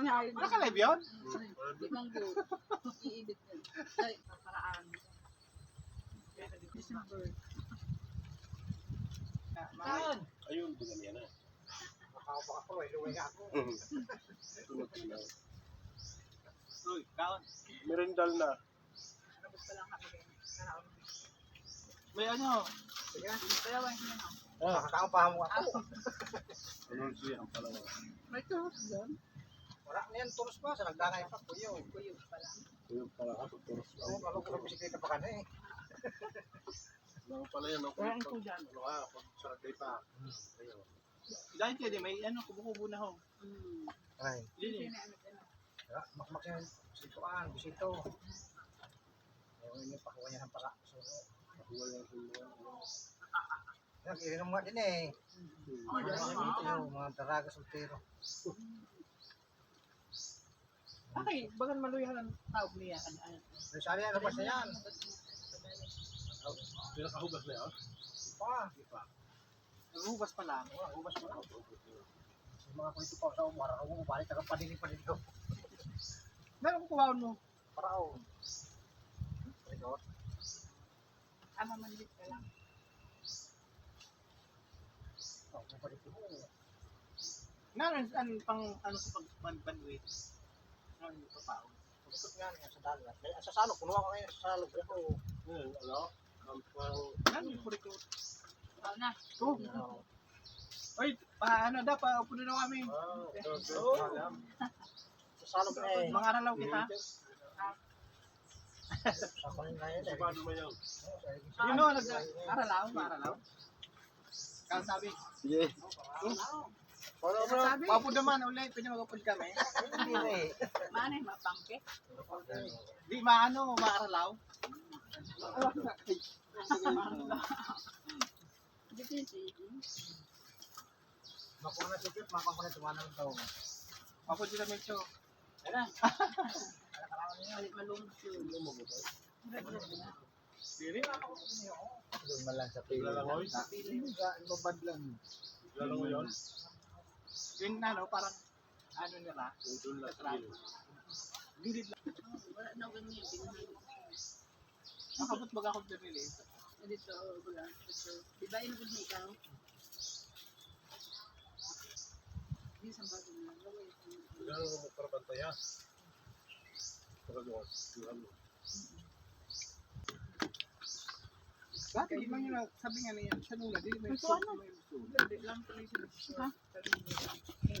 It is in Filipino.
Ang ayun. Naka-live yun? Limang go. I-edit yun. Ay, paparaan. December. Kaon. Ayun, bukan yan na. Nakakapakakuloy, luway nga ako. Tulog sila. Uy, kaon. Merendal na. Tapos pa lang kami. Karaon. May ano? Sige, kaya ba yun? Nakakapahan mo ako. Ano siya ang palawa? May tuhot doon. Wala na yan, turos pa. Sa nagdanay pa, kuyo. Kuyo pa lang. Ayun pala ako. Turos Oo, lang. kalo ko ng bisikleta pa ka na eh. Ano pala yan? Ako Kaya ko dyan. Ano ka? Saragay pa. Dahil kaya di, may ano, kubo-kubo na ho. Hmm. Ay. Hindi Yun na ano. Makmak yan. Bisituan, bisito. Ayun, yung pakuha niya ng pala. So, Nakuha yung sumuha. yan, ininom nga din eh. Yung mga daraga soltero. Okay, bagan maluyahan ang taog niya. Ano, ano. Ba siya yan? Pinakahugas na yan? Pa. Naghugas pa lang. Ubas mo lang. Yung mga kulito pa sa umara, kung umabalik, tagapanilin-panilin ko. Meron ko kuhaon mo. Paraon. Palikot. Ama manlit ka lang. Meron ano pang ano sa pagbanbanwit. Ano yung papaon. Palikot nga niya sa dagat. May sa puno ako sa. Pero, Ayun, ano? Ang pang... Ano? Ano na? oh. Oy, pa ano da pa puno na kami. Ah. Oh. Sa salok na eh. Mga aralaw kita. Sa na yun. Sa paano mo yan? Yun no, nag aralaw, aralaw. Kang sabi. Sige. Wala Ano sabi? Papo naman ulit, pwede magapod kami. Hindi na eh. Mane, mapangke. Di maano, maaralaw. Makuha na sikit, makuha ko na tumanan ng taong. Papo dito medyo. Ano? Alit malungkot yun. Dili na ako. Doon man lang sa pili. Lalangoy? Ibabad lang. Lalo mo yun? Yun na, no, parang ano nila. Doon lang sa gilid. Gilid lang. Wala na ganyan. Nakabot baga ako bumili. Dito, wala. Di ba yung good ikaw? Hindi sa bago na. Gawin. Lalo mo magparabantaya. Saka doon. Doon mo. Dati, di man yun, sabi nga niya, siya nung na, di may Ito ano? Hindi lang tuloy siya. Ha? Ay,